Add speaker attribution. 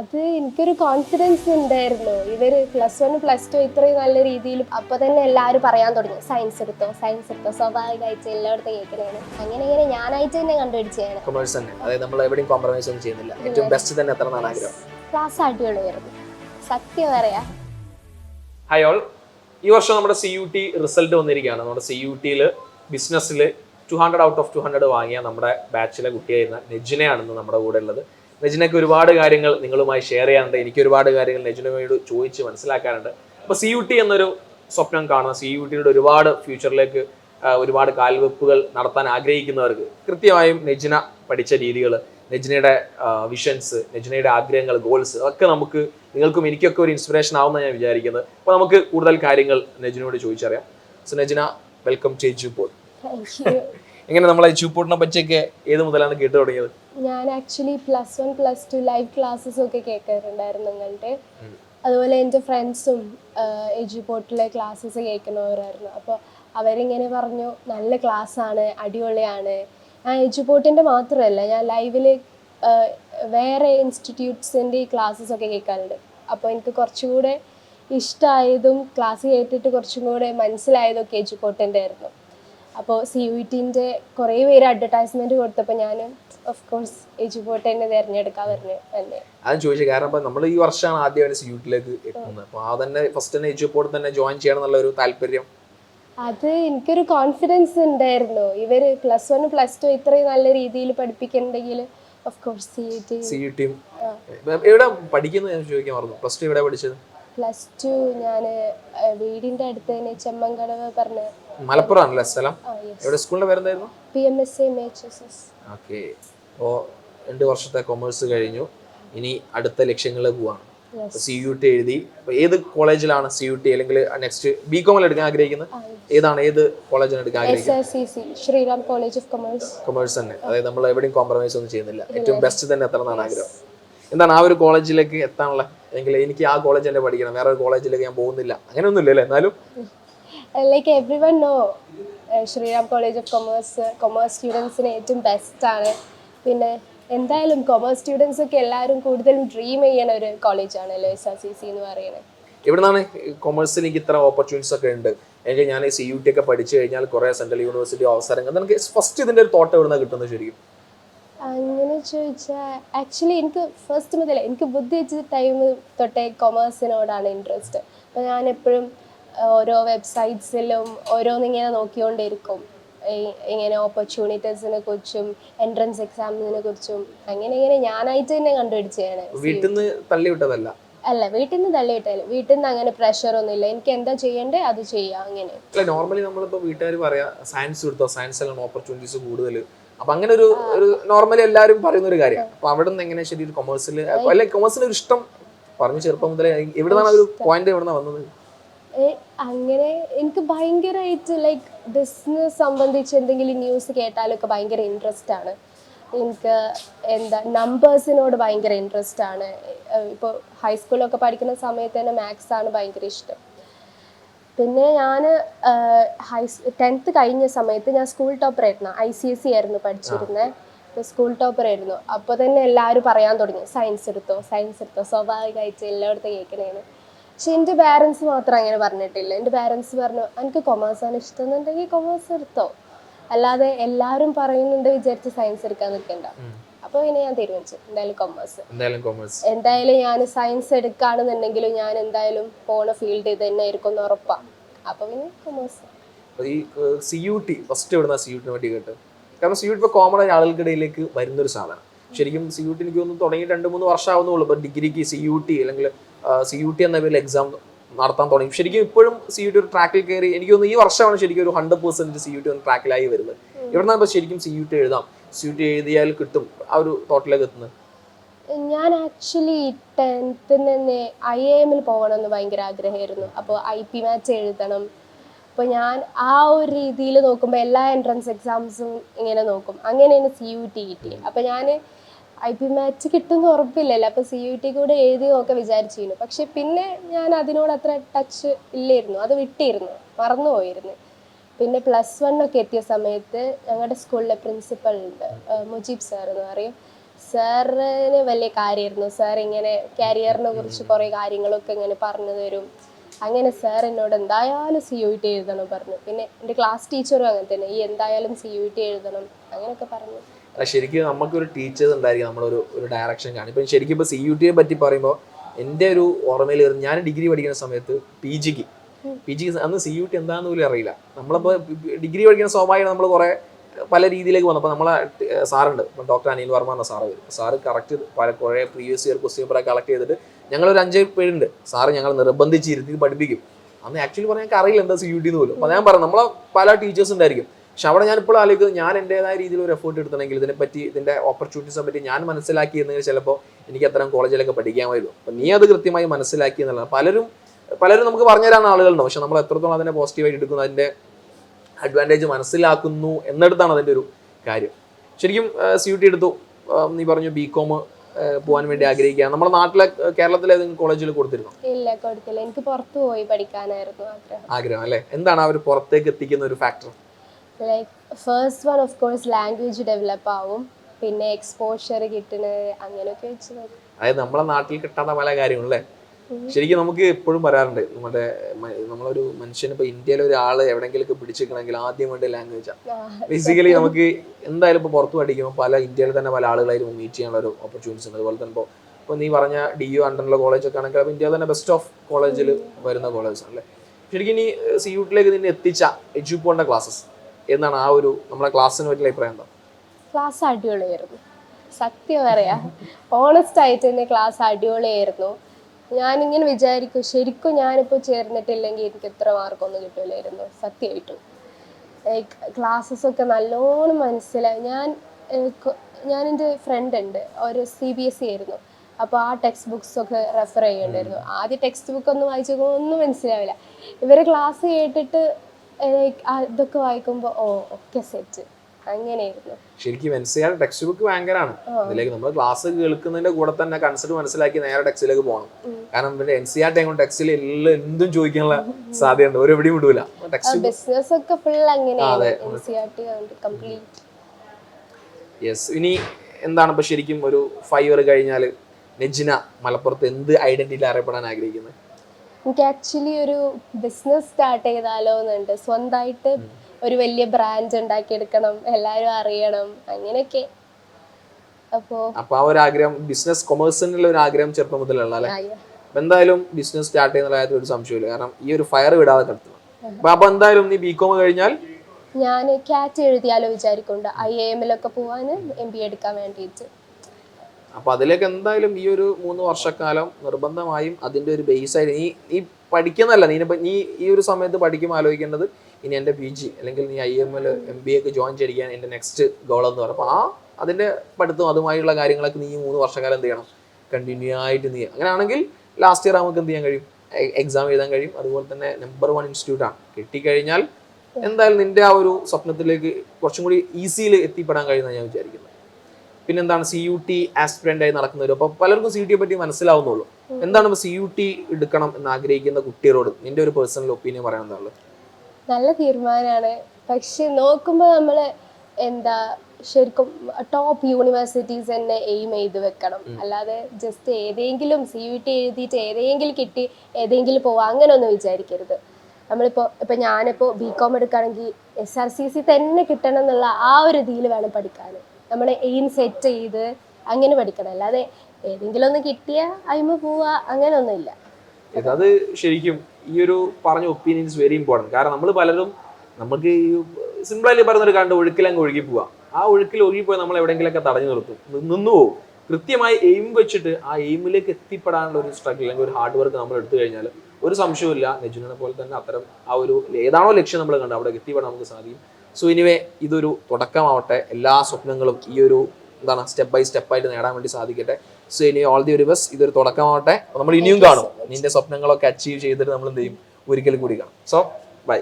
Speaker 1: അത് എനിക്കൊരു കോൺഫിഡൻസ് ഉണ്ടായിരുന്നു. ഇവർ പ്ലസ് വൺ പ്ലസ് ടു ഇത്രയും നല്ല രീതിയിൽ അപ്പൊ തന്നെ എല്ലാവരും പറയാൻ തുടങ്ങി. സയൻസ് എടുത്തോ സയൻസ് എടുത്തോ സ്വാഭാവികമായിട്ട് എല്ലായിടത്തും കേൾക്കണേ അങ്ങനെ ഇങ്ങനെ ഞാനായിട്ട് തന്നെ കണ്ടുപിടിച്ചതാണ്.
Speaker 2: കൊമേഴ്സ് തന്നെ. അതായത് നമ്മൾ എവിടെയും കോംപ്രമൈസ് ഒന്നും ചെയ്യുന്നില്ല. ഏറ്റവും ബെസ്റ്റ് തന്നെ എത്ര നാളെ ആഗ്രഹം?
Speaker 1: ക്ലാസ് അടിപൊളിയായിരുന്നു. സത്യം പറയാ.
Speaker 2: ഹായ് ഓൾ ഈ വർഷം നമ്മുടെ സി യു ടി റിസൾട്ട് വന്നിരിക്കുകയാണ്. നമ്മുടെ സി യു ടിയിൽ ബിസിനസ്സിൽ two hundred out of two hundred വാങ്ങിയ നമ്മുടെ ബാച്ചിലെ കുട്ടിയായിരുന്ന നെജിനെയാണെന്ന് നമ്മുടെ കൂടെ ഉള്ളത്. നെജിനയ്ക്ക് ഒരുപാട് കാര്യങ്ങൾ നിങ്ങളുമായി ഷെയർ ചെയ്യാനുണ്ട്. എനിക്ക് ഒരുപാട് കാര്യങ്ങൾ നെജിനോട് ചോദിച്ച് മനസ്സിലാക്കാനുണ്ട്. അപ്പോൾ സി യു ടി എന്നൊരു സ്വപ്നം കാണുന്ന സി യു ടിയുടെ ഒരുപാട് ഫ്യൂച്ചറിലേക്ക് ഒരുപാട് കാൽവെപ്പുകൾ നടത്താൻ ആഗ്രഹിക്കുന്നവർക്ക് കൃത്യമായും നെജിന പഠിച്ച രീതികൾ നെജിനയുടെ വിഷൻസ് നെജിനയുടെ ആഗ്രഹങ്ങൾ ഗോൾസ് ഒക്കെ നമുക്ക് നിങ്ങൾക്കും എനിക്കൊക്കെ ഒരു ഇൻസ്പിറേഷൻ ആവുമെന്ന് ഞാൻ വിചാരിക്കുന്നത്. അപ്പോൾ നമുക്ക് കൂടുതൽ കാര്യങ്ങൾ നെജിനോട് ചോദിച്ചറിയാം. So Nejina welcome to
Speaker 1: Paul
Speaker 2: എങ്ങനെ നമ്മളെ ജൂപ്പോട്ടിനെ പറ്റിയൊക്കെ ഏത് മുതലാണ് കേട്ടു തുടങ്ങിയത്?
Speaker 1: ഞാൻ actually plus one plus two live classes ഒക്കെ കേൾക്കാറുണ്ടായിരുന്നു നിങ്ങളുടെ. അതുപോലെ എന്റെ ഫ്രണ്ട്സും എജുപോർട്ടിലെ ക്ലാസ്സസ് കേൾക്കുന്നവരായിരുന്നു. അപ്പോൾ അവരിങ്ങനെ പറഞ്ഞു നല്ല ക്ലാസ്സാണ് അടിപൊളിയാണ്. ഞാൻ എജുപോർട്ടിന്റെ മാത്രമല്ല ഞാൻ ലൈവിൽ വേറെ ഇൻസ്റ്റിറ്റ്യൂട്ട്സിന്റെ ക്ലാസ്സസ് ഒക്കെ കേൾക്കാറുണ്ട്. അപ്പോൾ എനിക്ക് കുറച്ചുകൂടെ ഇഷ്ടമായതും ക്ലാസ് കേട്ടിട്ട് കുറച്ചും കൂടെ മനസ്സിലായതും ഒക്കെ എജുപോർട്ടിന്റെ ആയിരുന്നു. അപ്പോൾ സി യു ടിന്റെ കുറേ പേര് അഡ്വർടൈസ്മെന്റ് കൊടുത്തപ്പോൾ ഞാൻ ഓഫ് കോഴ്സ് എജുപോട്ട് തന്നെ തിരഞ്ഞെടുക്കാൻ പറഞ്ഞു തന്നെ
Speaker 2: അത് ചോദിച്ചു. കാരണം ഇപ്പം നമ്മൾ ഈ വർഷമാണ് ആദ്യമായി സി യു ടിയിലേക്ക് എത്തുന്നത്. അപ്പോൾ ആ തന്നെ ഫസ്റ്റ് തന്നെ എജുപോട്ട് തന്നെ ജോയിൻ ചെയ്യണം എന്നുള്ള ഒരു താല്പര്യം.
Speaker 1: അത് എനിക്കൊരു കോൺഫിഡൻസ് ഉണ്ടായിരുന്നു. ഇവർ പ്ലസ് വൺ പ്ലസ് ടു ഇത്രയും നല്ല രീതിയിൽ പഠിപ്പിക്കുന്നുണ്ടെങ്കിൽ of course C U T
Speaker 2: C U. T എവിടെ പഠിക്കുന്നത് ഞാൻ ചോദിക്കാൻ പറഞ്ഞു പ്ലസ് ടു എവിടെ പഠിച്ചത്?
Speaker 1: പ്ലസ് ടു ഞാൻ വീടിന്റെ അടുത്ത് തന്നെ ചെമ്മങ്കടവ് പറഞ്ഞ.
Speaker 2: മലപ്പുറം ആണല്ലേ സ്ഥലം എവിടെ? സ്കൂളിന്റെ പേരെന്തായിരുന്നു?
Speaker 1: P M S M H S S
Speaker 2: okay. അപ്പോൾ രണ്ട് വർഷത്തെ കൊമേഴ്സ് കഴിഞ്ഞു. ഇനി അടുത്ത ലക്ഷ്യങ്ങളിൽ പോവാണ്. സി യു ടി എഴുതി. ഏത് കോളേജിലാണ് സി യു ടി അല്ലെങ്കിൽ നെക്സ്റ്റ് ബി കോമിൽ എടുക്കാൻ ആഗ്രഹിക്കുന്നത്? ഏതാണ് ഏത് കോളേജിന് എടുക്കാൻ ആഗ്രഹിക്കുന്നത്?
Speaker 1: C Shriram college of commerce
Speaker 2: commerce തന്നെ. അതായത് നമ്മൾ എവിടെയും കോംപ്രമൈസ് ഒന്നും ചെയ്യുന്നില്ല. ഏറ്റവും ബെസ്റ്റ് തന്നെ എത്തണം എന്നാണ് ആഗ്രഹം. എന്താണ് ആ ഒരു കോളേജിലേക്ക് എത്താനുള്ള? അല്ലെങ്കിൽ എനിക്ക് ആ കോളേജ് തന്നെ പഠിക്കണം. വേറെ ഒരു കോളേജിലേക്ക് ഞാൻ പോകുന്നില്ല. അങ്ങനെയൊന്നുമില്ല അല്ലേ എന്നാലും?
Speaker 1: Like everyone know Shriram college of commerce commerce സ്റ്റുഡൻസിന് ഏറ്റവും ബെസ്റ്റാണ് പിന്നെ എന്തായാലും കൊമേഴ്സ് സ്റ്റുഡൻസ് ഒക്കെ എല്ലാവരും കൂടുതലും ഡ്രീം ചെയ്യണ ഒരു കോളേജാണല്ലോ എസ് ആർ സി സി എന്ന് പറയുന്നത്?
Speaker 2: ഇവിടെ നിന്നാണ് കൊമേഴ്സിൽ എനിക്ക് ഇത്ര ഓപ്പർച്യൂണിറ്റീസ് ഒക്കെ ഉണ്ട്. എനിക്ക് ഞാൻ സി യു ടി ഒക്കെ പഠിച്ചു കഴിഞ്ഞാൽ കുറേ സെൻട്രൽ യൂണിവേഴ്സിറ്റി അവസരങ്ങൾ. എനിക്ക് ഫസ്റ്റ് ഇതിന്റെ ഒരു തോട്ട് എവിടെ നിന്നാണ് കിട്ടുന്നത് ശരിക്കും?
Speaker 1: അങ്ങനെ ചോദിച്ചാൽ ആക്ച്വലി എനിക്ക് ഫസ്റ്റ് മുതൽ എനിക്ക് ബുദ്ധി വെച്ച ടൈം തൊട്ടേ കൊമേഴ്സിനോടാണ് ഇൻട്രസ്റ്റ് അപ്പോൾ ഞാൻ എപ്പോഴും ഓരോ വെബ്സൈറ്റ്സിലും ഓരോന്നിങ്ങനെ നോക്കിക്കൊണ്ടിരിക്കും ഇങ്ങനെ ഓപ്പർച്യൂണിറ്റീസിനെ കുറിച്ചും എൻട്രൻസ് എക്സാമിനെ കുറിച്ചും അങ്ങനെ ഇങ്ങനെ ഞാനായിട്ട് തന്നെ കണ്ടുപിടിച്ചതാണ്.
Speaker 2: വീട്ടിൽ നിന്ന് തള്ളിവിട്ടതല്ല?
Speaker 1: അല്ല വീട്ടിൽ നിന്ന് തള്ളിയിട്ടല്ല വീട്ടിൽ നിന്ന് അങ്ങനെ പ്രഷർ ഒന്നും ഇല്ല എനിക്ക് എന്താ ചെയ്യണ്ടേ അത് ചെയ്യാം അങ്ങനെ.
Speaker 2: നോർമലി നമ്മളിപ്പോ വീട്ടുകാർ പറയാ സയൻസ് എടുത്തോ? സയൻസ് ഓപ്പർച്യൂണിറ്റീസ് കൂടുതൽ അപ്പൊ അങ്ങനെ ഒരു ഒരു നോർമലി എല്ലാവരും പറയുന്ന ഒരു കാര്യമാണ്. അപ്പൊ അവിടെ നിന്ന് എങ്ങനെ ശരി കൊമേഴ്സിൽ അല്ലെ കൊമേഴ്സിന് ഒരു ഇഷ്ടം. പറഞ്ഞു ചെറുപ്പം മുതലേ എവിടെ നിന്നാണ് ഒരു പോയിന്റ് എവിടെ നിന്നാണ് വന്നത്.
Speaker 1: അങ്ങനെ എനിക്ക് ഭയങ്കരമായിട്ട് ലൈക്ക് ബിസിനസ് സംബന്ധിച്ച് എന്തെങ്കിലും ന്യൂസ് കേട്ടാലൊക്കെ ഭയങ്കര ഇൻട്രസ്റ്റ് ആണ്. എനിക്ക് എന്താ നമ്പേഴ്സിനോട് ഭയങ്കര ഇൻട്രസ്റ്റ് ആണ്. ഇപ്പോൾ ഹൈസ്കൂളിലൊക്കെ പഠിക്കുന്ന സമയത്ത് തന്നെ മാത്സ് ആണ് ഭയങ്കര ഇഷ്ടം. പിന്നെ ഞാൻ ഹൈ ടെൻത്ത് കഴിഞ്ഞ സമയത്ത് ഞാൻ സ്കൂൾ ടോപ്പർ ആയിരുന്നു. ഐ സി എസ് സി ആയിരുന്നു പഠിച്ചിരുന്നത് സ്കൂൾ ടോപ്പർ ആയിരുന്നു. അപ്പോൾ തന്നെ എല്ലാവരും പറയാൻ തുടങ്ങി. സയൻസ് എടുത്തോ? സയൻസ് എടുത്തോ? സ്വാഭാവികമായിട്ട് എല്ലായിടത്തും കേൾക്കണേന്ന് പക്ഷെ എന്റെ പാരൻസ് മാത്രം അങ്ങനെ പറഞ്ഞിട്ടില്ല. എന്റെ പാരൻസ് പറഞ്ഞു എനിക്ക് കൊമേഴ്സാണ് ഇഷ്ടം എന്നുണ്ടെങ്കിൽ കൊമേഴ്സ് എടുത്തോ. അല്ലാതെ എല്ലാവരും പറയുന്നുണ്ട് വിചാരിച്ച് സയൻസ് എടുക്കാൻ നിൽക്കണ്ട. അപ്പോൾ പിന്നെ ഞാൻ തീരുമാനിച്ചു. എന്തായാലും കൊമേഴ്സ്
Speaker 2: എന്തായാലും കൊമേഴ്സ്
Speaker 1: എന്തായാലും ഞാൻ സയൻസ് എടുക്കുകയാണെന്നുണ്ടെങ്കിലും ഞാൻ എന്തായാലും പോണ ഫീൽഡ് ഇത് തന്നെ ആയിരിക്കും എന്ന് ഉറപ്പാണ് അപ്പോൾ പിന്നെ കൊമേഴ്സ്
Speaker 2: ഈ സി യു ടി ഫസ്റ്റ് എവിടുന്ന സി യു ടി വേണ്ടി കേട്ട്. കാരണം സി യു ടി ഇപ്പോൾ കോമൺ ആയി ആളുകൾക്കിടയിലേക്ക് വരുന്നൊരു സാധനം. ശരിക്കും സി യു ടി എനിക്ക് തോന്നുന്നു തുടങ്ങി രണ്ട് മൂന്ന് വർഷം ആവുന്നുള്ളൂ ഇപ്പോൾ ഡിഗ്രിക്ക് സി യു ടി അല്ലെങ്കിൽ സി യു ടി എന്ന പേരിൽ എക്സാം നടത്താൻ തുടങ്ങി. ശരിക്കും ഇപ്പോഴും സി യു ടി ഒരു ട്രാക്കിൽ കയറി. എനിക്ക് തോന്നുന്നു ഈ വർഷമാണ് ശരിക്കും ഒരു hundred percent C U T ഒന്ന് ട്രാക്കിലായി വരുന്നത്. ഇവിടെ നിന്നാണ് ശരിക്കും സി യു ടി എഴുതാം. സി യു എഴുതിയാൽ കിട്ടും. ആ ഒരു തോട്ടിലേക്ക് എത്തുന്നത്
Speaker 1: ഞാൻ ആക്ച്വലി ടെൻത്തിൽ തന്നെ ഐ എ എമ്മിൽ പോകണമെന്ന് ഭയങ്കര ആഗ്രഹമായിരുന്നു. അപ്പോൾ ഐ പി മാച്ച് എഴുതണം. അപ്പോൾ ഞാൻ ആ ഒരു രീതിയിൽ നോക്കുമ്പോൾ എല്ലാ എൻട്രൻസ് എക്സാംസും ഇങ്ങനെ നോക്കും. അങ്ങനെയാണ് സി യു ടി കിട്ടി അപ്പോൾ ഞാൻ ഐ പി മാച്ച് കിട്ടുമെന്ന് ഉറപ്പില്ലല്ലോ. അപ്പോൾ സി യു ടി കൂടെ എഴുതി നോക്കാൻ വിചാരിച്ചിരുന്നു. പക്ഷെ പിന്നെ ഞാൻ അതിനോട് അത്ര ടച്ച് ഇല്ലായിരുന്നു. അത് വിട്ടിരുന്നു. മറന്നുപോയിരുന്നു. പിന്നെ പ്ലസ് വൺ ഒക്കെ എത്തിയ സമയത്ത് ഞങ്ങളുടെ സ്കൂളിലെ പ്രിൻസിപ്പൽ ഉണ്ട്. മുജീബ് സാർ എന്ന് പറയും. സാറിന് വലിയ കാര്യമായിരുന്നു സാർ ഇങ്ങനെ കരിയറിനെ കുറിച്ച് കുറേ കാര്യങ്ങളൊക്കെ ഇങ്ങനെ പറഞ്ഞു തരും. അങ്ങനെ സാർ എന്നോട് എന്തായാലും സി യു ടി എഴുതണം പറഞ്ഞു. പിന്നെ എന്റെ ക്ലാസ് ടീച്ചറും അങ്ങനെ തന്നെ. ഈ എന്തായാലും സി യു ടി എഴുതണം അങ്ങനെയൊക്കെ പറഞ്ഞു.
Speaker 2: ശരിക്കും നമുക്കൊരു ടീച്ചേഴ്സ് ഉണ്ടായിരിക്കും. നമ്മളൊരു ഒരു ഡയറക്ഷൻ കാണും. ഇപ്പം ശരിക്കും ഇപ്പോൾ സി യു ടിയെ പറ്റി പറയുമ്പോൾ എന്റെ ഒരു ഓർമ്മയിൽ ഞാൻ ഡിഗ്രി പഠിക്കുന്ന സമയത്ത് പി ജിക്ക് പി ജി അന്ന് സി യു ടി എന്താണെന്ന് പോലും അറിയില്ല. നമ്മളിപ്പോൾ ഡിഗ്രി പഠിക്കുന്ന സ്വാഭാവികം നമ്മൾ കുറേ പല രീതിയിലേക്ക് വന്നു. അപ്പോൾ നമ്മളെ സാറുണ്ട്. ഇപ്പം ഡോക്ടർ അനിൽ വർമ്മ എന്ന സാറ് വരും. സാറ് കറക്റ്റ് പല കുറേ previous year question paper collect ചെയ്തിട്ട് ഞങ്ങളൊരു അഞ്ച് പേരുണ്ട്. സാറ് ഞങ്ങൾ നിർബന്ധിച്ച് പഠിപ്പിക്കും. അന്ന് ആക്ച്വലി പറഞ്ഞാൽ ഞങ്ങൾക്ക് അറിയില്ല എന്താ സി യു ടി എന്ന് പോലും. അപ്പോൾ ഞാൻ പറഞ്ഞു നമ്മളെ പല ടീച്ചേഴ്സ് ഉണ്ടായിരിക്കും. പക്ഷെ അവിടെ ഞാൻ ഇപ്പോൾ ആലോചിക്കുന്നത് ഞാൻ എന്റെതായ രീതിയിൽ ഒരു എഫേർട്ട് എടുത്തണമെങ്കിൽ ഇതിനെപ്പറ്റി ഇതിന്റെ ഓപ്പർച്യൂണിറ്റീസിനെ പറ്റി ഞാൻ മനസ്സിലാക്കിയിരുന്നെങ്കിൽ ചിലപ്പോൾ എനിക്ക് അത്തരം കോളേജിലൊക്കെ പഠിക്കാമായിരുന്നു അപ്പോൾ നീ അത് കൃത്യമായി മനസ്സിലാക്കി എന്നുള്ളതാണ്. പലരും പലരും നമുക്ക് പറഞ്ഞു തരാൻ ആളുകളുണ്ട്. പക്ഷെ നമ്മൾ എത്രത്തോളം അതിനെ പോസിറ്റീവായിട്ട് എടുക്കുന്നു അതിന്റെ അഡ്വാന്റേജ് മനസ്സിലാക്കുന്നു എന്നിടത്താണ് അതിന്റെ ഒരു കാര്യം. ശരിക്കും സി യു ടി എടുത്തു. നീ പറഞ്ഞു ബി കോം പോകാൻ വേണ്ടി ആഗ്രഹിക്കുക നമ്മുടെ നാട്ടിലെ കേരളത്തിലെ കോളേജിൽ കൊടുത്തിരുന്നു?
Speaker 1: ഇല്ല കൊടുത്തില്ല. എനിക്ക് പുറത്തു പോയി പഠിക്കാനായിരുന്നു ആഗ്രഹം.
Speaker 2: ആഗ്രഹം അല്ലേ? എന്താണ് അവർ പുറത്തേക്ക് എത്തിക്കുന്ന ഒരു factor
Speaker 1: like first one of course language develop ആവും. പിന്നെ എക്സ്പോഷർ കിട്ടുന്നത് അങ്ങനെയൊക്കെ വെച്ച്
Speaker 2: അതായത് നമ്മുടെ നാട്ടിൽ കിട്ടാത്ത പല കാര്യങ്ങളും അല്ലേ? ശരിക്കും നമുക്ക് എപ്പോഴും പറയാറുണ്ട് നമ്മുടെ നമ്മളൊരു മനുഷ്യന് ഇപ്പൊ ഇന്ത്യയിലെ ഒരാൾ എവിടെങ്കിലൊക്കെ പിടിച്ചിരിക്കണമെങ്കിൽ ആദ്യം വേണ്ട ലാംഗ്വേജാണ് ബേസിക്കലി നമുക്ക് എന്തായാലും ഇപ്പോൾ പുറത്ത് പഠിക്കുമ്പോൾ പല ഇന്ത്യയിൽ തന്നെ പല ആളുകളായിരുന്നു മീറ്റ് ചെയ്യാനുള്ള ഒരു ഓപ്പർച്യൂണിറ്റി ഉണ്ട്. അതുപോലെ തന്നെ ഇപ്പോൾ ഇപ്പോൾ നീ പറഞ്ഞ ഡി യു അണ്ടറിലുള്ള കോളേജൊക്കെ ആണെങ്കിൽ അപ്പോൾ ഇന്ത്യയിൽ തന്നെ ബെസ്റ്റ് ഓഫ് കോളേജിൽ വരുന്ന കോളേജ് അല്ലേ ശരിക്കും ഇനി സി യുട്ടിലേക്ക് നിന്നെ എത്തിച്ച എജ്യൂപ്പോണ്ട ക്ലാസ്സസ് എന്നാണ് ആ ഒരു നമ്മുടെ ക്ലാസ്സിനെ പറ്റിയ അഭിപ്രായം എന്താ?
Speaker 1: ക്ലാസ് അടിപൊളിയായിരുന്നു. സത്യം പറയാ. ഓണസ്റ്റ് ആയിട്ട് തന്നെ ക്ലാസ് അടിപൊളിയായിരുന്നു. ഞാനിങ്ങനെ വിചാരിക്കും ശരിക്കും ഞാനിപ്പോൾ ചേർന്നിട്ടില്ലെങ്കിൽ എനിക്ക് ഇത്ര മാർക്കൊന്നും കിട്ടില്ലായിരുന്നു സത്യമായിട്ടും. ലൈക്ക് ക്ലാസ്സസ് ഒക്കെ നല്ലോണം മനസ്സിലായി. ഞാൻ ഞാൻ എന്റെ ഫ്രണ്ട് ഉണ്ട്. ഒരു സി ബി എസ് സി ആയിരുന്നു. അപ്പോൾ ആ ടെക്സ്റ്റ് ബുക്സ് ഒക്കെ റെഫർ ചെയ്യേണ്ടായിരുന്നു. ആദ്യ ടെക്സ്റ്റ് ബുക്ക് ഒന്നും വായിച്ചു ഒന്നും മനസ്സിലാവില്ല. ഇവരെ ക്ലാസ് കേട്ടിട്ട് ഇതൊക്കെ വായിക്കുമ്പോൾ ഓ ഒക്കെ സെറ്റ്. അങ്ങനെയായിരുന്നു.
Speaker 2: ശരിക്കും N C R text book ഭയങ്കരമാണ് അതിലേക്ക് നമ്മൾ ക്ലാസ് കേൾക്കുന്നതിന്റെ കൂടെ തന്നെ കൺസെപ്റ്റ് മനസ്സിലാക്കി നേരെ ടെക്സ്റ്റിലേക്ക് പോകണം. കാരണം പിന്നെ എൻ സി ആർ ടൈം കൊണ്ട് ടെക്സ്റ്റിൽ എല്ലാം എന്തും ചോദിക്കാനുള്ള സാധ്യതയുണ്ട്. ഒരു എവിടെയും വിടൂല.
Speaker 1: ബിസിനസ് ഒക്കെ ഫുൾ അങ്ങനെയാണ്
Speaker 2: യെസ് ഇനി എന്താണ് ഇപ്പൊ ശരിക്കും ഒരു ഫൈവ് ഇയർ കഴിഞ്ഞാൽ നെജിന മലപ്പുറത്ത് എന്ത് ഐഡന്റിറ്റി അറിയപ്പെടാൻ ആഗ്രഹിക്കുന്നത്
Speaker 1: എനിക്ക് ആക്ച്വലി ഒരു ബിസിനസ് സ്റ്റാർട്ട് ചെയ്താലോ എന്നുണ്ട് സ്വന്തമായിട്ട് ഒരു വലിയ ബ്രാൻഡ് ഉണ്ടാക്കിയെടുക്കണം എല്ലാവരും അറിയണം അങ്ങനെയൊക്കെ. അപ്പോ
Speaker 2: അപ്പൊ ആ ഒരു ആഗ്രഹം ബിസിനസ് കൊമേഴ്സിനുള്ള ഒരു ആഗ്രഹം ചെറുപ്പം മുതലുള്ള അല്ലെ? എന്തായാലും ബിസിനസ് സ്റ്റാർട്ട് ചെയ്യുന്ന കാര്യത്തിൽ ഒരു സംശയമില്ല കാരണം ഈ ഒരു ഫയർ വിടാതെ കിടത്തണം അപ്പൊ എന്തായാലും നീ ബികോം കഴിഞ്ഞാൽ?
Speaker 1: ഞാൻ കാറ്റ് എഴുതിയാലോ വിചാരിക്കുന്നുണ്ട് ഐ എ എമ്മിലൊക്കെ പോവാൻ എം ബി എടുക്കാൻ വേണ്ടിയിട്ട്.
Speaker 2: അപ്പൊ അതിലേക്ക് എന്തായാലും ഈ ഒരു മൂന്ന് വർഷക്കാലം നിർബന്ധമായും അതിന്റെ ഒരു ബേസ് ആയിട്ട് നീ നീ പഠിക്കുന്നല്ല നീ നീ ഈ ഒരു സമയത്ത് പഠിക്കുമ്പോൾ ആലോചിക്കേണ്ടത് ഇനി എന്റെ പി ജി അല്ലെങ്കിൽ നീ I M L M B എക്ക് ജോയിൻ ചെയ്യാൻ എന്റെ നെക്സ്റ്റ് ഗോൾ എന്ന് പറയുമ്പോൾ ആ അതിന്റെ പഠിത്തവും അതുമായുള്ള കാര്യങ്ങളൊക്കെ നീ മൂന്ന് വർഷക്കാലം എന്ത് ചെയ്യണം? കണ്ടിന്യൂ ആയിട്ട് നീ അങ്ങനെയാണെങ്കിൽ ലാസ്റ്റ് ഇയർ നമുക്ക് എന്ത് ചെയ്യാൻ കഴിയും? എക്സാം എഴുതാൻ കഴിയും. അതുപോലെ തന്നെ നമ്പർ വൺ ഇൻസ്റ്റിറ്റ്യൂട്ടാണ് കിട്ടിക്കഴിഞ്ഞാൽ എന്തായാലും നിന്റെ ആ ഒരു സ്വപ്നത്തിലേക്ക് കുറച്ചും കൂടി ഈസിയിൽ എത്തിപ്പെടാൻ കഴിയുമെന്ന് ഞാൻ വിചാരിക്കുന്നത്. പിന്നെന്താണ് സി യു ടി ആസ്പിറന്റ് ആയി നടക്കുന്നവരും. അപ്പൊ പലർക്കും സി യു ടിയെ പറ്റി മനസ്സിലാവുന്നുള്ളൂ. എന്താണ് സി യു ടി എടുക്കണം എന്ന് ആഗ്രഹിക്കുന്ന കുട്ടികളോട് നിന്റെ ഒരു പേഴ്സണൽ ഒപ്പീനിയൻ പറയാൻ എന്താണുള്ളത്
Speaker 1: നല്ല തീരുമാനമാണ് പക്ഷെ നോക്കുമ്പോൾ നമ്മൾ എന്താ ശരിക്കും ടോപ്പ് യൂണിവേഴ്സിറ്റീസ് തന്നെ എയിം ചെയ്ത് വെക്കണം. അല്ലാതെ ജസ്റ്റ് ഏതെങ്കിലും സി യു ടി എഴുതിയിട്ട് ഏതെങ്കിലും കിട്ടി ഏതെങ്കിലും പോവാം അങ്ങനെ ഒന്നും വിചാരിക്കരുത്. നമ്മളിപ്പോൾ ഇപ്പം ഞാനിപ്പോൾ ബി കോം എടുക്കുകയാണെങ്കിൽ എസ് ആർ സി സി തന്നെ കിട്ടണം എന്നുള്ള ആ ഒരു ഇതിൽ വേണം പഠിക്കാൻ. നമ്മൾ എയിം സെറ്റ് ചെയ്ത് അങ്ങനെ പഠിക്കണം. അല്ലാതെ ഏതെങ്കിലും ഒന്ന് കിട്ടിയാൽ അതിമ പോവുക അങ്ങനെയൊന്നുമില്ല
Speaker 2: ഇല്ല അത് ശരിക്കും ഈ ഒരു പറഞ്ഞ ഒപ്പീനിയൻസ് വെരി ഇമ്പോർട്ടന്റ് കാരണം നമ്മൾ പലരും നമുക്ക് ഈ സിമ്പിളായിട്ട് പറയുന്നൊരു കണ്ട് ഒഴുക്കിലങ്ങ് ഒഴുകി പോവാം. ആ ഒഴുക്കിൽ ഒഴുകിപ്പോയി പോയി നമ്മൾ എവിടെയെങ്കിലൊക്കെ തടഞ്ഞു നിർത്തും. നിന്നു പോകും കൃത്യമായി എയിം വെച്ചിട്ട് ആ എയിമിലേക്ക് എത്തിപ്പെടാനുള്ള ഒരു സ്ട്രഗിൾ അല്ലെങ്കിൽ ഒരു ഹാർഡ് വർക്ക് നമ്മൾ എടുത്തു കഴിഞ്ഞാൽ ഒരു സംശയമില്ല നെജുനെ പോലെ തന്നെ അത്തരം ആ ഒരു ഏതാണോ ലക്ഷ്യം നമ്മൾ കണ്ടത് അവിടെ എത്തിപ്പെടാൻ നമുക്ക് സാധിക്കും. സോ ഇനിവേ ഇതൊരു തുടക്കമാവട്ടെ. എല്ലാ സ്വപ്നങ്ങളും ഈ ഒരു എന്താണ് സ്റ്റെപ്പ് ബൈ സ്റ്റെപ്പായിട്ട് നേടാൻ വേണ്ടി സാധിക്കട്ടെ. സോ ഇനി ഓൾ ദി യൂണിവേഴ്സ് ഇതൊരു തുടക്കമാവട്ടെ. നമ്മൾ ഇനിയും കാണും. നിന്റെ സ്വപ്നങ്ങളൊക്കെ അച്ചീവ് ചെയ്തിട്ട് നമ്മൾ എന്ത് ചെയ്യും? ഒരിക്കൽ കൂടി കാണും. So by